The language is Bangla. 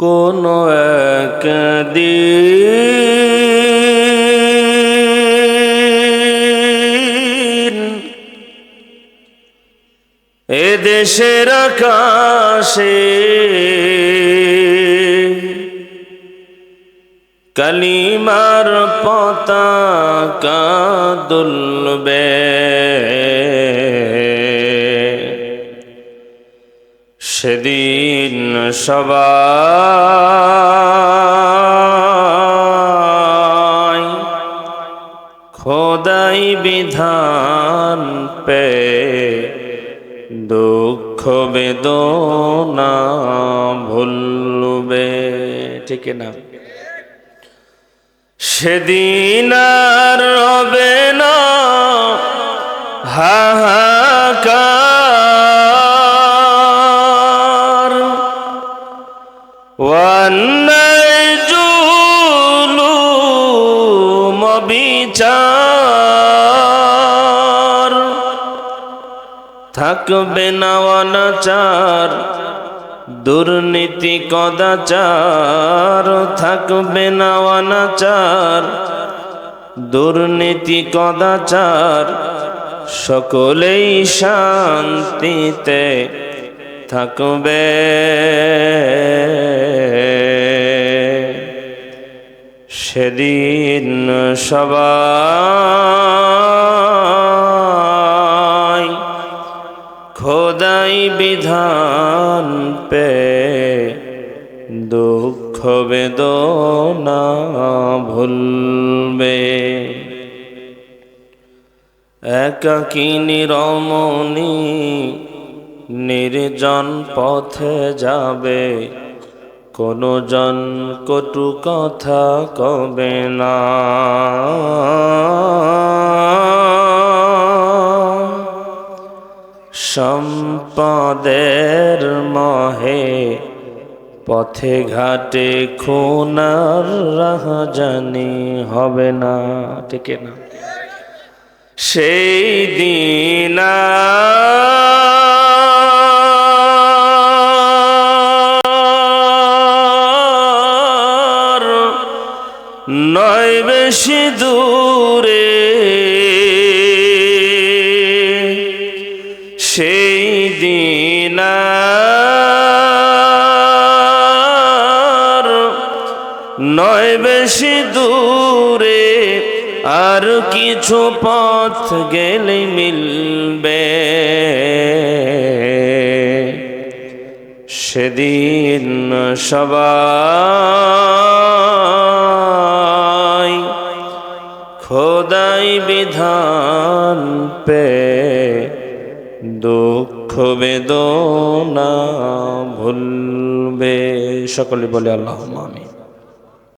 কোনো একদিন এ দেশের আকাশে কালিমার পতাকা দুলবে। সেদিন সবাই খোদাই বিধান পে দুঃখ বেদনা ভুলবে। ঠিক না? সেদিন আর রবে না। হাহাকার থাকবে না দুর্নীতি কদাচার থাকবে না দুর্নীতি কদাচার সকলেই শান্তিতে থাকবে। সেদিন সবাই খোদাই বিধান পে, দুঃখ বেদনা ভুলবে। একাকিনী রমণী নির্জন পথে যাবে? কোনো জন কটু কথা কবে না? সম্পদের মহে, পথে ঘাটে খুনার রাহাজানি হবে না, ঠিক না? সেই দিন নয় বেশি দূরে সেই দিন আর নয় বেশি দূরে আর কিছু পথ গেলে মিলবে। সেদিন সবাই খোদাই বিধান পে দুঃখ বেদনা ভুলবে। সকলে বলে আল্লাহ আমি